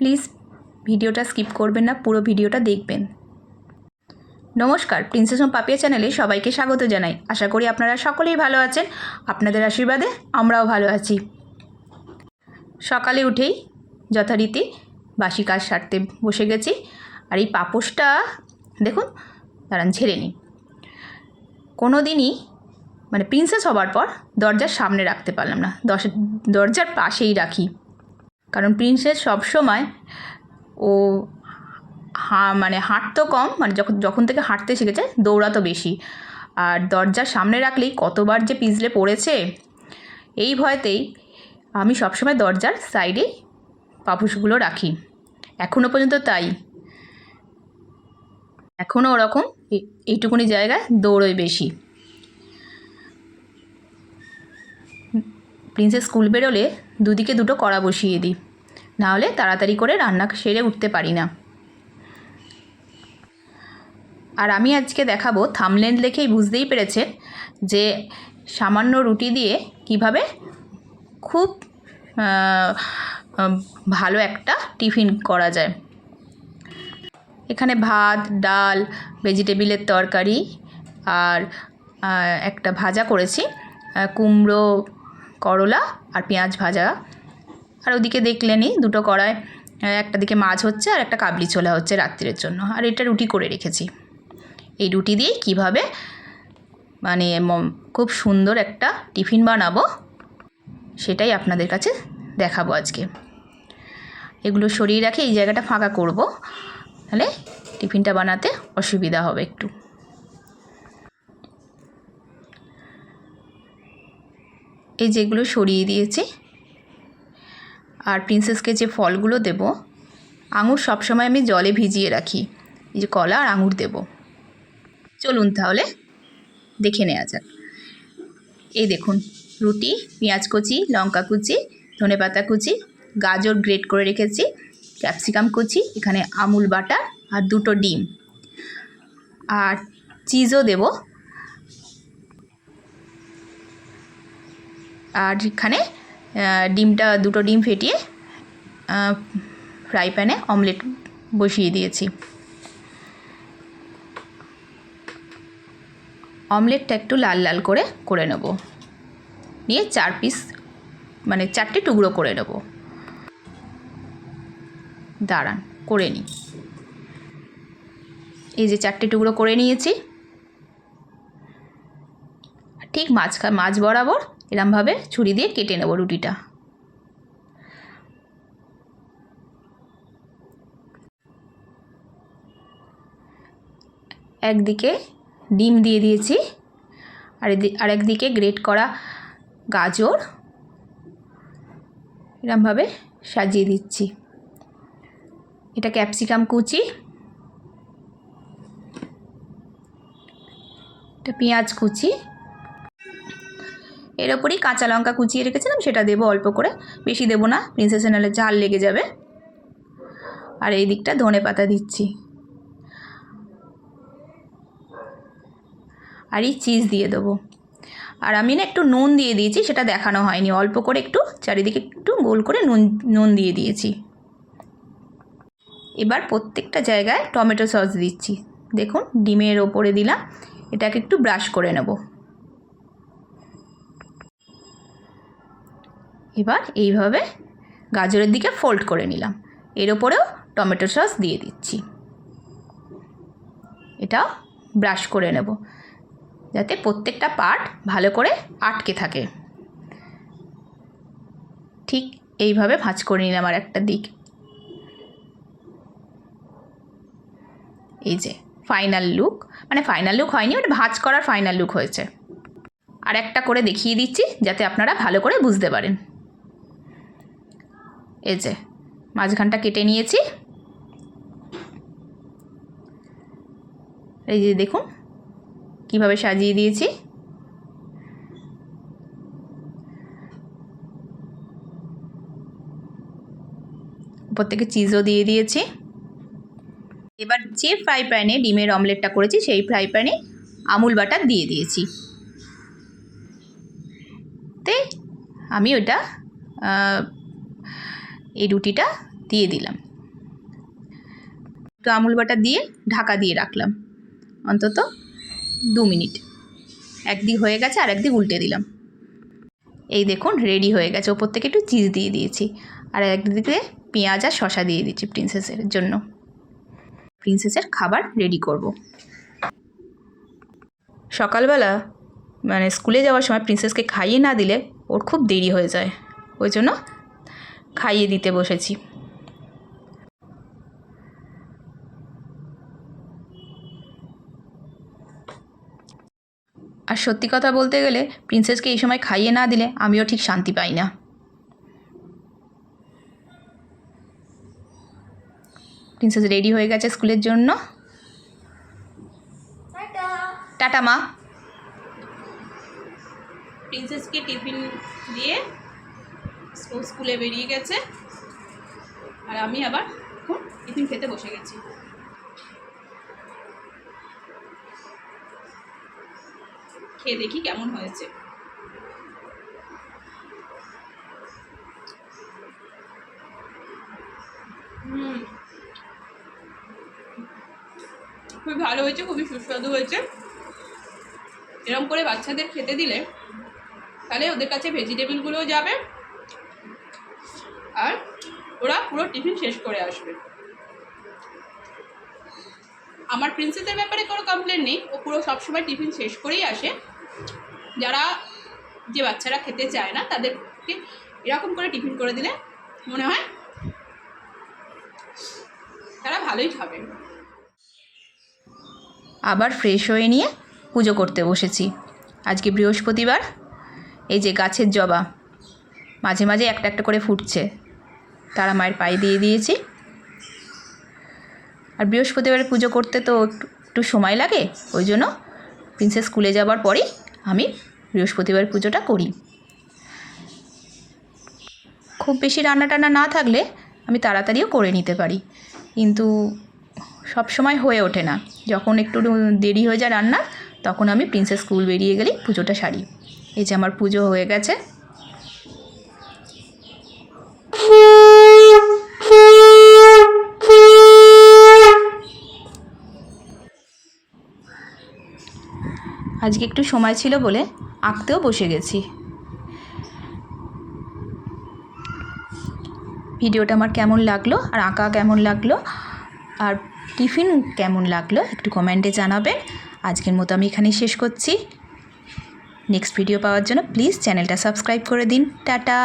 Please ভিডিওটা skip করবেন না, পুরো ভিডিওটা দেখবেন। নমস্কার প্রিন্সেস হোম পাপিয়া চ্যানেলে সবাইকে স্বাগত জানাই। আশা করি আপনারা সকলেই ভালো আছেন। আপনাদের আশীর্বাদে আমরাও ভালো আছি। সকালে উঠেই যথারীতি বাসি কাজ সারতে বসে গেছি, আর এই পাপোশটা দেখুন, দাঁড়ান, ঝেড়ে নিই। কোনো দিনই মানে প্রিন্সেস হবার পর দরজার সামনে রাখতে পারলাম না। দরজার পাশেই রাখি। কারণ প্রিন্সেস সবসময় ও হা মানে হাঁটতো কম মানে যখন যখন থেকে হাঁটতে শিখেছে, দৌড়াতো বেশি। আর দরজার সামনে রাখলেই কতবার যে পিছলে পড়েছে, এই ভয়তেই আমি সবসময় দরজার সাইডে পাপুসগুলো রাখি। এখনও পর্যন্ত তাই। এখনও ওরকম এইটুকুনি জায়গায় দৌড়োয় বেশি। প্রিন্সেস স্কুল বেরোলে দুদিকে দুটো কড়া বসিয়ে দিই। নাহলে তাড়াতাড়ি করে রান্না সেরে উঠতে পারি না। আর আমি আজকে দেখাবো থামলেন দেখেই বুঝতেই পেরেছেন যে সামান্য রুটি দিয়ে কীভাবে খুব ভালো একটা টিফিন করা যায়। এখানে ভাত, ডাল, ভেজিটেবিলের তরকারি আর একটা ভাজা করেছি কুমড়ো, করলা আর পেঁয়াজ ভাজা। আর ওদিকে দেখলেনই দুটো কড়ায় একটা দিকে মাছ হচ্ছে আর একটা কাবলি ছোলা হচ্ছে রাত্রির জন্য। আর এটা রুটি করে রেখেছি। এই রুটি দিয়ে কীভাবে মানে খুব সুন্দর একটা টিফিন বানাবো সেটাই আপনাদের কাছে দেখাবো আজকে। এগুলো সরিয়ে রাখে এই জায়গাটা ফাঁকা করব, তাহলে টিফিনটা বানাতে অসুবিধা হবে একটু। এই যেগুলো সরিয়ে দিয়েছি আর প্রিন্সেসকে যে ফলগুলো দেব, আঙুর সবসময় আমি জলে ভিজিয়ে রাখি। এই যে কলা আর আঙুর দেব। চলুন তাহলে দেখে নেওয়া যাক। এই দেখুন, রুটি, পেঁয়াজ কুচি, লঙ্কা কুচি ধনেপাতা কুচি, গাজর গ্রেট করে রেখেছি ক্যাপসিকাম কুচি, এখানে আমুল বাটার আর দুটো ডিম। আর চিজও দেব। আর এখানে ডিমটা, দুটো ডিম ফেটিয়ে ফ্রাই প্যানে অমলেট বসিয়ে দিয়েছি। অমলেটটা একটু লাল লাল করে করে নেব। নিয়ে চার পিস মানে চারটে টুকরো করে নেব। দাঁড়ান, করে নিই। এই যে চারটে টুকরো করে নিয়েছি। ঠিক মাঝখা মাছ বরাবর এরমভাবে ছুরি দিয়ে কেটে নেব রুটিটা। একদিকে ডিম দিয়ে দিয়েছি, আর একদিকে গ্রেট করা গাজর এরমভাবে সাজিয়ে দিচ্ছি। এটা ক্যাপসিকাম কুচি, এটা পেঁয়াজ কুচি এর ওপরই কাঁচা লঙ্কা কুচিয়ে রেখেছিলাম, সেটা দেবো অল্প করে। বেশি দেবো না প্রিন্সেস নাহলে ঝাল লেগে যাবে। আর এই দিকটা ধনে পাতা দিচ্ছি। আর এই চিজ দিয়ে দেবো। আর আমি না একটু নুন দিয়ে দিয়েছি, সেটা দেখানো হয়নি। অল্প করে একটু, চারিদিকে একটু গোল করে নুন নুন দিয়ে দিয়েছি। এবার প্রত্যেকটা জায়গায় টমেটো সস দিচ্ছি। দেখুন, ডিমের ওপরে দিলাম, এটাকে একটু ব্রাশ করে নেব। এবার এইভাবে গাজরের দিকে ফোল্ড করে নিলাম। এর ওপরেও টমেটো সস দিয়ে দিচ্ছি। এটা ব্রাশ করে নেব। যাতে প্রত্যেকটা পার্ট ভালো করে আটকে থাকে। ঠিক এইভাবে ভাঁজ করে নিলাম আর একটা দিক। এই যে ফাইনাল লুক মানে ফাইনাল লুক হয়নি মানে ভাঁজ করার ফাইনাল লুক হয়েছে। আর একটা করে দেখিয়ে দিচ্ছি, যাতে আপনারা ভালো করে বুঝতে পারেন। এই যে, মাঝখানটা কেটে নিয়েছি। এই যে দেখুন, কীভাবে সাজিয়ে দিয়েছি। উপর থেকে চিজও দিয়ে দিয়েছি। এবার যে ফ্রাই প্যানে ডিমের অমলেটটা করেছি, সেই ফ্রাই প্যানে আমুল বাটার দিয়ে দিয়েছি। তে, আমি ওটা এই রুটিটা দিয়ে দিলাম। একটু আমুল বাটা দিয়ে ঢাকা দিয়ে রাখলাম। অন্তত দু মিনিট। একদিক হয়ে গেছে আর একদিক উল্টে দিলাম। এই দেখুন রেডি হয়ে গেছে। ওপর থেকে একটু চিজ দিয়ে দিয়েছি। আর একদিকে পেঁয়াজ আর শশা দিয়ে দিচ্ছি প্রিন্সেসের জন্য। প্রিন্সেসের খাবার রেডি করব। সকালবেলা মানে স্কুলে যাওয়ার সময় প্রিন্সেসকে খাইয়ে না দিলে ওর খুব দেরি হয়ে যায়। ওই জন্য খাইয়ে দিতে বসেছি। আর সত্যি কথা বলতে গেলে প্রিন্সেসকে এই সময় খাইয়ে না দিলে আমিও ঠিক শান্তি পাই না। প্রিন্সেস রেডি হয়ে গেছে স্কুলের জন্য। টাটা। মা। প্রিন্সেসকে টিফিন দিয়ে ও স্কুলে বেরিয়ে গেছে। আর আমি আবার এখন টিফিন খেতে বসে গেছি। খেয়ে দেখি কেমন হয়েছে। হুম। খুবই ভালো হয়েছে, খুবই সুস্বাদু হয়েছে। এরকম করে বাচ্চাদের খেতে দিলে তাহলে ওদের কাছে ভেজিটেবিলগুলোও যাবে। ওরা পুরো টিফিন শেষ করে আসবে। আমার প্রিন্সেসের ব্যাপারে কোনো কমপ্লেন নেই, ও পুরো সবসময় টিফিন শেষ করেই আসে। যারা যে বাচ্চারা খেতে চায় না, তাদেরকে এরকম করে টিফিন করে দিলে মনে হয় তারা ভালোই খাবে। আবার ফ্রেশ হয়ে নিয়ে পুজো করতে বসেছি। আজকে বৃহস্পতিবার, এই যে গাছের জবা, মাঝে মাঝে একটা একটা করে ফুটছে। তারা মায়ের পায়ে দিয়ে দিয়েছি। আর বৃহস্পতিবার পুজো করতে তো একটু সময় লাগে, ওই জন্য প্রিন্সেস স্কুলে যাবার পরেই আমি বৃহস্পতিবার পুজোটা করি। খুব বেশি রান্না টান্না না থাকলে আমি তাড়াতাড়িও করে নিতে পারি, কিন্তু সব সময় হয়ে ওঠে না। যখন একটু দেরি হয়ে যায় রান্না, তখন আমি প্রিন্সেস স্কুল বেরিয়ে গেলেই পুজোটা সারি। এই যে আমার পুজো হয়ে গেছে। আজকে একটু সময় ছিল বলে আঁকতেও বসে গেছি। ভিডিওটা আমার কেমন লাগল, আর আঁকা কেমন লাগল, আর টিফিন কেমন লাগল একটু কমেন্টে জানাবেন। আজকের মতো আমি এখানেই শেষ করছি। নেক্সট ভিডিও পাওয়ার জন্য প্লিজ চ্যানেলটা সাবস্ক্রাইব করে দিন। টাটা!